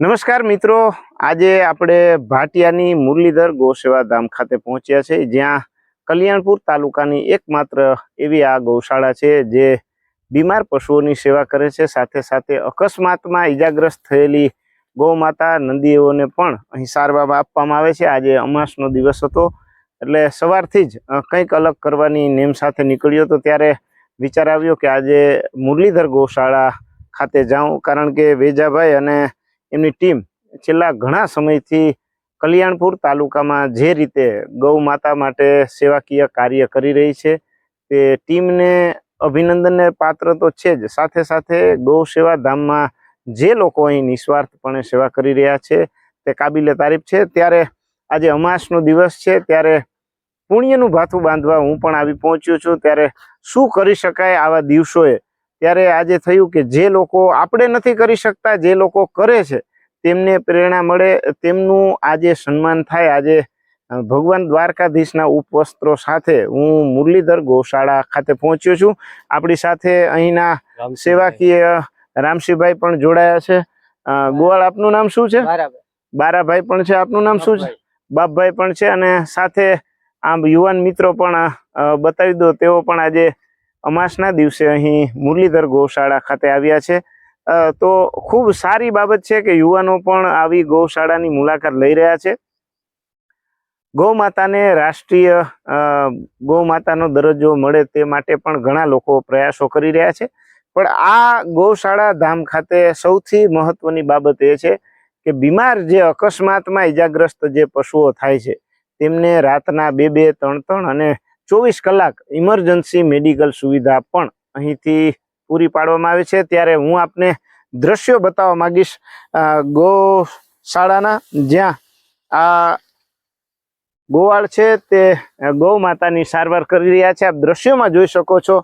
નમસ્કાર મિત્રો. આજે આપણે ભાટિયાની મુરલીધર ગૌસેવા ધામ ખાતે પહોંચ્યા છે, જ્યાં કલ્યાણપુર તાલુકાની એકમાત્ર એવી આ ગૌશાળા છે, જે બીમાર પશુઓની સેવા કરે છે. સાથે સાથે અકસ્માતમાં ઈજાગ્રસ્ત થયેલી ગૌમાતા નંદીઓને પણ અહીં સારવાર આપવામાં આવે છે. આજે અમાસનો દિવસ હતો, એટલે સવારથી જ કંઈક અલગ કરવાની નેમ સાથે નીકળ્યો હતો. ત્યારે વિચાર આવ્યો કે આજે મુરલીધર ગૌશાળા ખાતે જાઉં, કારણ કે વેજાભાઈ અને એમની ટીમ છેલ્લા ઘણા સમયથી કલ્યાણપુર તાલુકામાં જે રીતે ગૌ માતા માટે સેવાકીય કાર્ય કરી રહી છે, તે ટીમને અભિનંદનને પાત્ર તો છે જ. સાથે સાથે ગૌ સેવા ધામમાં જે લોકો અહીં નિસ્વાર્થપણે સેવા કરી રહ્યા છે, તે કાબિલે તારીફ છે. ત્યારે આજે અમાસનો દિવસ છે, ત્યારે પુણ્યનું ભાથું બાંધવા હું પણ આવી પહોંચ્યો છું. ત્યારે શું કરી શકાય આવા દિવસોએ ત્યારે આજે થયું કે જે લોકો આપણે નથી કરી શકતા જે લોકો કરે છે તેમને પ્રેરણા મળે તેમનું આજે સન્માન થાય. આજે ભગવાન દ્વારકાધીશના ઉપવસ્ત્રો સાથે હું મુરલીધર ગૌશાળા ખાતે પહોંચ્યો છું. આપણી સાથે અહીંના સેવાકીય રામસિંહભાઈ પણ જોડાયા છે. ગોવાળ આપનું નામ શું છે? બારાભાઈ. પણ છે આપનું નામ શું છે? બાપભાઈ. પણ છે અને સાથે આમ યુવાન મિત્રો પણ બતાવી દો તેઓ પણ આજે અમાસના દિવસે અહીં મુરલીધર ગૌશાળા ખાતે આવ્યા છે. તો ખૂબ સારી બાબત છે કે યુવાનો પણ આવી ગૌશાળાની મુલાકાત લઈ રહ્યા છે. ગૌ માતાને રાષ્ટ્રીય ગૌ માતાનો દરજ્જો મળે તે માટે પણ ઘણા લોકો પ્રયાસો કરી રહ્યા છે. પણ આ ગૌશાળા ધામ ખાતે સૌથી મહત્વની બાબત એ છે કે બીમાર જે અકસ્માતમાં ઈજાગ્રસ્ત જે પશુઓ થાય છે, તેમને રાતના બે બે, ત્રણ ત્રણ અને ચોવીસ કલાક ઇમરજન્સી મેડિકલ સુવિધા પણ અહીંથી પૂરી પાડવામાં આવે છે. ત્યારે હું આપને દ્રશ્યો બતાવવા માંગીશ. ગૌશાળાના જ્યાં આ ગોવાળ છે તે ગૌ માતાની સારવાર કરી રહ્યા છે. આપ દ્રશ્યોમાં જોઈ શકો છો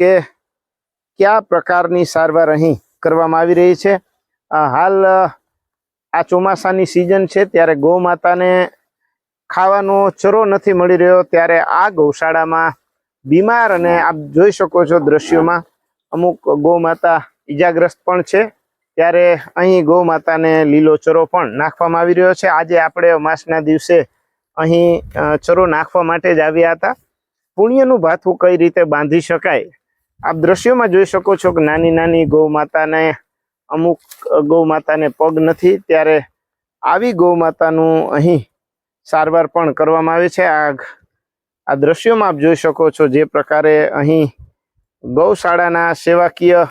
કે કયા પ્રકારની સારવાર અહીં કરવામાં આવી રહી છે. હાલ આ ચોમાસાની સિઝન છે ત્યારે ગૌ માતાને ખાવાનો ચરો નથી મળી રહ્યો, ત્યારે આ ગૌશાળામાં બીમાર અને આપ જોઈ શકો છો દ્રશ્યોમાં, અમુક ગૌમાતા ઈજાગ્રસ્ત પણ છે, ત્યારે અહીં ગૌમાતાને લીલો ચરો પણ નાખવામાં આવી રહ્યો છે. આજે આપણે અમાસના દિવસે અહીં ચરો નાખવા માટે જ આવ્યા હતા. પુણ્યનું ભાથું કઈ રીતે બાંધી શકાય? આપ દ્રશ્યોમાં જોઈ શકો છો કે નાની નાની ગૌમાતાને, અમુક ગૌમાતાને પગ નથી, ત્યારે આવી ગૌમાતાનું અહીં સારવાર પણ કરવામાં આવે છે. આ આ દ્રશ્યોમાં આપ જોઈ શકો છો જે પ્રકારે અહીં ગૌશાળાના સેવાકીય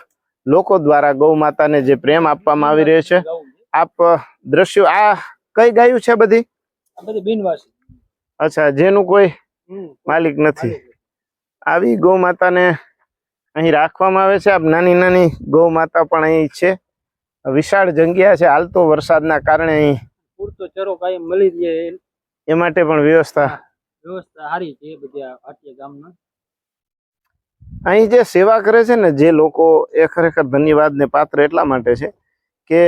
લોકો દ્વારા ગૌ માતાને જે પ્રેમ આપવામાં આવી રહ્યો છે. આપ દ્રશ્યો આ કઈ ગાયું છે બધી? અચ્છા જેનું કોઈ માલિક નથી. આવી ગૌ માતાને અહીં રાખવામાં આવે છે. આપ નાની નાની ગૌ માતા પણ અહીં છે. વિશાળ જગ્યા છે. હાલ તો વરસાદના કારણે અહીં પૂરતો ચરો કાયમ મળી રહે એ માટે પણ વ્યવસ્થા. વ્યવસ્થા સારી છે બધી આ ભાટિયા ગામમાં. અહીં જે સેવા કરે છે ને જે લોકો એ ખરેખર ધન્યવાદને પાત્ર એટલા માટે છે કે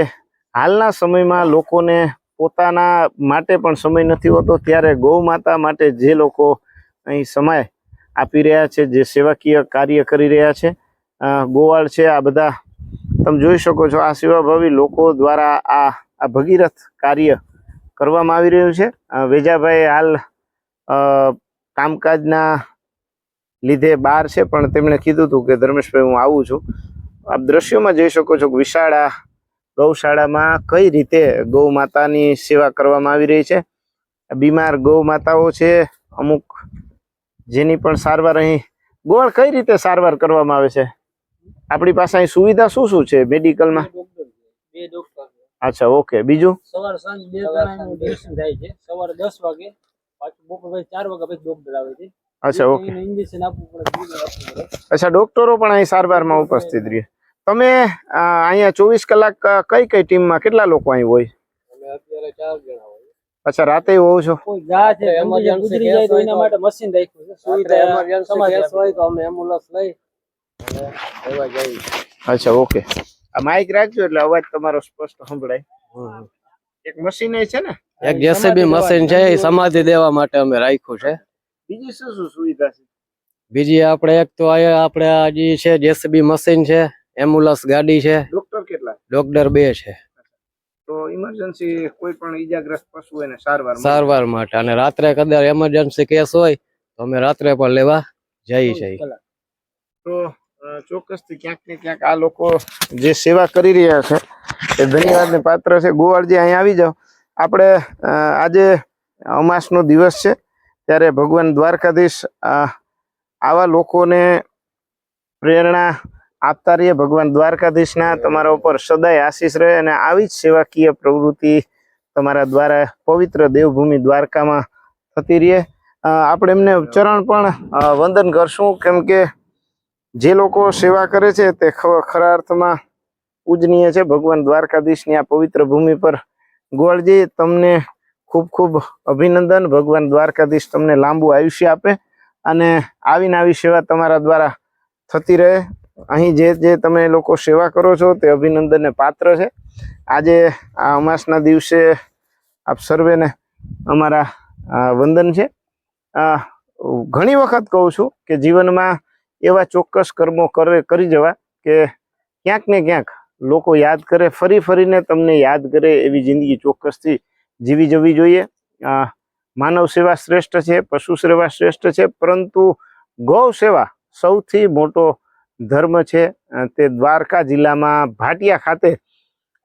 હાલના સમયમાં લોકોને પોતાના માટે પણ સમય નથી હોતો ત્યારે ગૌ માતા માટે જે લોકો અહીં સમય આપી રહ્યા છે જે સેવાકીય કાર્ય કરી રહ્યા છે ગોવાળ છે આ બધા તમે જોઈ શકો છો આ સેવાભાવી લોકો દ્વારા આ આ ભગીરથ કાર્ય કરવામાં આવી રહ્યું છે. વેજાભાઈ હાલ કામકાજના લીધે બહાર છે, પણ તેમણે કીધું હતું કે, ધર્મેશભાઈ, હું આવું છું. આપ દ્રશ્યોમાં જોઈ શકો છો કે વિશાળ ગૌશાળામાં કઈ રીતે ગૌ માતાની સેવા કરવામાં આવી રહી છે. બીમાર ગૌ માતાઓ છે, અમુક જેની પણ સારવાર અહીં, ગોળ કઈ રીતે સારવાર કરવામાં આવે છે? આપણી પાસે અહીં સુવિધા શું શું છે, મેડિકલમાં બે ડોક્ટર છે. બે ડોક્ટર છે. અચ્છા ઓકે બીજું? સવાર સાંજ બે જણાનું ડ્રેસિંગ થાય છે. સવારે દસ વાગે પાછું બપોર પછી ચાર વાગે પછી ડોક્ટર આવે છે. અચ્છા ઓકે ઇન્જેક્શન આપવું પડે અચ્છા ડોક્ટરો પણ અહીં સારવારમાં ઉપસ્થિત રહે. તમે અહીંયા ચોવીસ કલાક કઈ કઈ ટીમમાં કેટલા લોકો અહીં હોય? અમે અત્યારે 4 જણા હોય અચ્છા રાતે હોવ છો? કોઈ જા છે emergency ગુજરી જાય તો એના માટે મશીન રાખ્યું છે. સુવિધા સમાજ હોય તો અમે એમ્બ્યુલન્સ લઈ લેવા જઈએ. અચ્છા ઓકે આ માઇક રાખજો એટલે અવાજ તમારો સ્પષ્ટ સંભળાય. એક મશીન છે ને? એક જેસીબી મશીન છે એ સમાધિ દેવા માટે અમે રાખ્યું છે. બીજી શું શું સુવિધા છે? બીજી આપણે એક તો આપણે હજી છે જેસીબી મશીન છે એમ્બ્યુલન્સ ગાડી છે. ડોક્ટર કેટલા? ડોક્ટર બે છે. તો ઇમરજન્સી કોઈ પણ ઈજાગ્રસ્ત પશુ હોય ને સારવાર સારવાર માટે. અને રાત્રે કદાચ એમરજન્સી કેસ હોય તો અમે રાત્રે પણ લેવા જઈએ છીએ. તો ચોક્કસથી ક્યાંક ને ક્યાંક આ લોકો જે સેવા કરી રહ્યા છે, એ ધન્યવાદને પાત્ર છે. ગોવાળજી અહીંયા આવી જાઓ. આપણે આજે અમાસનો દિવસ છે, ત્યારે ભગવાન દ્વારકાધીશ આવા લોકોને પ્રેરણા આપતા રહીએ. ભગવાન દ્વારકાધીશના તમારા ઉપર સદાય આશીષ રહે અને આવી જ સેવાકીય પ્રવૃત્તિ તમારા દ્વારા પવિત્ર દેવભૂમિ દ્વારકામાં થતી રહે આપણે એમને ચરણ પણ વંદન કરશું, કેમ કે જે લોકો સેવા કરે છે તે ખરા અર્થમાં પૂજનીય છે. ભગવાન દ્વારકાધીશની આ પવિત્ર ભૂમિ પર ગોળજી તમને ખૂબ ખૂબ અભિનંદન. ભગવાન દ્વારકાધીશ તમને લાંબુ આયુષ્ય આપે અને આવીને આવી સેવા તમારા દ્વારા થતી રહે. અહીં જે જે તમે લોકો સેવા કરો છો તે અભિનંદનને પાત્ર છે. આજે આ અમાસના દિવસે આપ સર્વેને અમારા વંદન છે. ઘણી વખત કહું છું કે જીવનમાં એવા ચોક્કસ કર્મો કરે, કરી જવા કે ક્યાંક ને ક્યાંક લોકો યાદ કરે, ફરી ફરીને તમને યાદ કરે એવી જિંદગી ચોક્કસથી જીવી જવી જોઈએ. માનવ સેવા શ્રેષ્ઠ છે, પશુ સેવા શ્રેષ્ઠ છે, પરંતુ ગૌ સેવા સૌથી મોટો ધર્મ છે. તે દ્વારકા જિલ્લામાં ભાટિયા ખાતે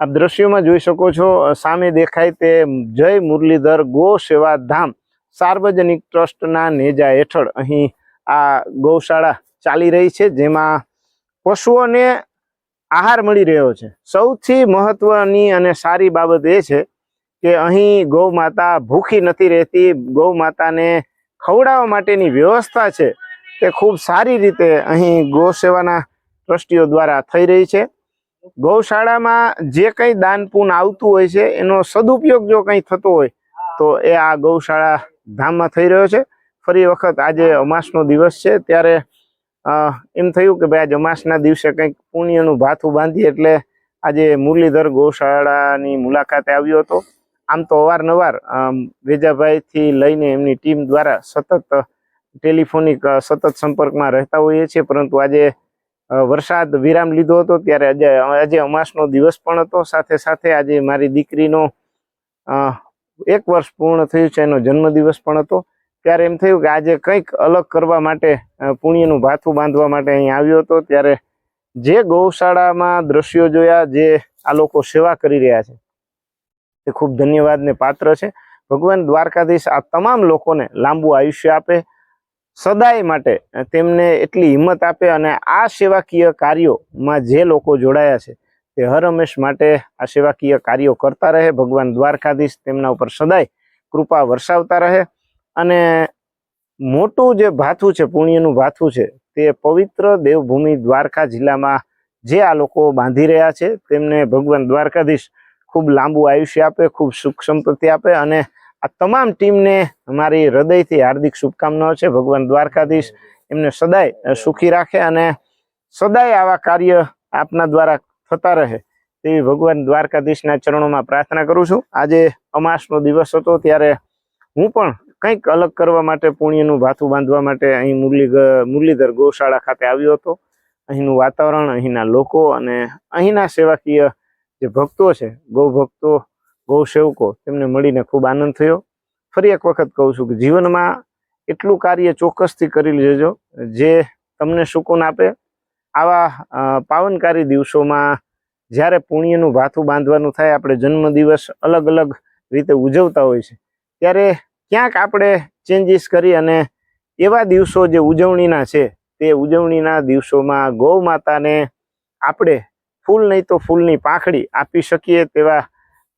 આપ દ્રશ્યોમાં જોઈ શકો છો સામે દેખાય તે જય મુરલીધર ગો સેવા ધામ સાર્વજનિક ટ્રસ્ટના નેજા હેઠળ અહીં આ ગૌશાળા ચાલી રહી છે, જેમાં પશુઓને આહાર મળી રહ્યો છે. સૌથી મહત્વની અને સારી બાબત એ છે કે અહીં ગૌ માતા ભૂખી નથી રહેતી ગૌ માતાને ખવડાવવા માટેની વ્યવસ્થા છે તે ખૂબ સારી રીતે અહીં ગૌ સેવાના ટ્રસ્ટીઓ દ્વારા થઈ રહી છે. ગૌશાળામાં જે કંઈ દાનપૂન આવતું હોય છે, એનો સદુપયોગ જો કંઈ થતો હોય, તો એ આ ગૌશાળા ધામમાં થઈ રહ્યો છે. ફરી વખત આજે અમાસનો દિવસ છે, ત્યારે એમ થયું કે ભાઈ આજે અમાસના દિવસે કંઈક પુણ્યનું ભાથું બાંધીએ એટલે આજે મુરલીધર ગૌશાળાની મુલાકાતે આવ્યો હતો. આમ તો અવારનવાર વેજાભાઈથી લઈને એમની ટીમ દ્વારા સતત ટેલિફોનિક સતત સંપર્કમાં રહેતા હોઈએ છીએ, પરંતુ આજે વરસાદ વિરામ લીધો હતો, ત્યારે આજે આજે અમાસનો દિવસ પણ હતો. સાથે સાથે આજે મારી દીકરીનો એક વર્ષ પૂર્ણ થયું છે, એનો જન્મદિવસ પણ હતો. ત્યારે એમ થયું કે આજે કંઈક અલગ કરવા માટે પુણ્યનું ભાથું બાંધવા માટે અહીં આવ્યો હતો. ત્યારે જે ગૌશાળામાં દ્રશ્યો જોયા, જે આ લોકો સેવા કરી રહ્યા છે તે ખૂબ ધન્યવાદને પાત્ર છે. ભગવાન દ્વારકાધીશ આ તમામ લોકોને લાંબુ આયુષ્ય આપે, સદાય માટે તેમને એટલી હિંમત આપે અને આ સેવાકીય કાર્યોમાં જે લોકો જોડાયા છે, તે હર હંમેશ માટે આ સેવાકીય કાર્યો કરતા રહે. ભગવાન દ્વારકાધીશ તેમના ઉપર સદાય કૃપા વરસાવતા રહે. અને મોટું જે ભાથું છે, પુણ્યનું ભાથું છે, તે પવિત્ર દેવભૂમિ દ્વારકા જિલ્લામાં જે આ લોકો બાંધી રહ્યા છે, તેમને ભગવાન દ્વારકાધીશ ખૂબ લાંબુ આયુષ્ય આપે, ખૂબ સુખ સંપત્તિ આપે અને આ તમામ ટીમને મારી હૃદયથી હાર્દિક શુભકામનાઓ છે. ભગવાન દ્વારકાધીશ એમને સદાય સુખી રાખે અને સદાય આવા કાર્ય આપના દ્વારા થતા રહે તેવી ભગવાન દ્વારકાધીશના ચરણોમાં પ્રાર્થના કરું છું. આજે અમાસનો દિવસ હતો, ત્યારે હું પણ કંઈક અલગ કરવા માટે, પુણ્યનું ભાથું બાંધવા માટે અહીં મુરલી મુરલીધર ગૌશાળા ખાતે આવ્યો હતો. અહીંનું વાતાવરણ, અહીંના લોકો અને અહીંના સેવાકીય જે ભક્તો છે, ગૌ ભક્તો, ગૌ સેવકો, તેમને મળીને ખૂબ આનંદ થયો. ફરી એક વખત કહું છું કે જીવનમાં એટલું કાર્ય ચોક્કસથી કરી લેજો, જે તમને સુકૂન આપે. આવા પાવનકારી દિવસોમાં જ્યારે પુણ્યનું ભાથું બાંધવાનું થાય, આપણે જન્મદિવસ અલગ અલગ રીતે ઉજવતા હોય છે, ત્યારે ક્યાંક આપણે ચેન્જીસ કરી અને એવા દિવસો જે ઉજવણીના છે, તે ઉજવણીના દિવસોમાં ગૌ માતાને આપણે ફૂલ નહીં તો ફૂલની પાંખડી આપી શકીએ તેવા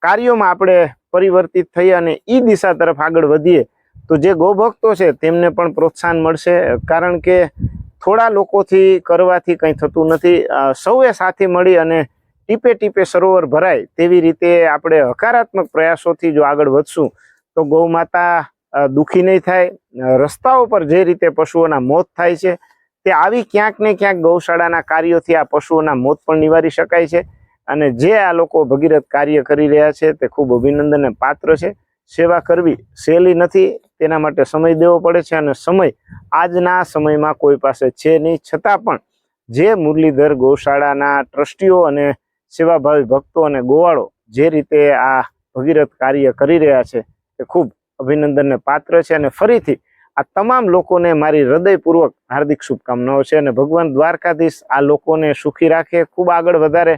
કાર્યોમાં આપણે પરિવર્તિત થઈ અને એ દિશા તરફ આગળ વધીએ, તો જે ગૌભક્તો છે તેમને પણ પ્રોત્સાહન મળશે, કારણ કે થોડા લોકોથી કરવાથી કંઈ થતું નથી. સૌએ સાથે મળી અને ટીપે ટીપે સરોવર ભરાય તેવી રીતે આપણે હકારાત્મક પ્રયાસોથી જો આગળ વધશું તો ગૌ માતા દુઃખી નહીં થાય. રસ્તાઓ પર જે રીતે પશુઓના મોત થાય છે, તે આવી ક્યાંક ને ક્યાંક ગૌશાળાના કાર્યોથી આ પશુઓના મોત પણ નિવારી શકાય છે. અને જે આ લોકો ભગીરથ કાર્ય કરી રહ્યા છે, તે ખૂબ અભિનંદનને પાત્ર છે. સેવા કરવી સહેલી નથી, તેના માટે સમય દેવો પડે છે અને સમય આજના સમયમાં કોઈ પાસે છે નહીં. છતાં પણ જે મુરલીધર ગૌશાળાના ટ્રસ્ટીઓ અને સેવાભાવી ભક્તો અને ગોવાળો જે રીતે આ ભગીરથ કાર્ય કરી રહ્યા છે એ ખૂબ અભિનંદનને પાત્ર છે અને ફરીથી આ તમામ લોકોને મારી હૃદયપૂર્વક હાર્દિક શુભકામનાઓ છે અને ભગવાન દ્વારકાધીશ આ લોકોને સુખી રાખે, ખૂબ આગળ વધારે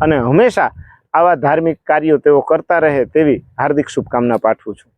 અને હંમેશા આવા ધાર્મિક કાર્યો તેઓ કરતા રહે તેવી હાર્દિક શુભકામના પાઠવું છું.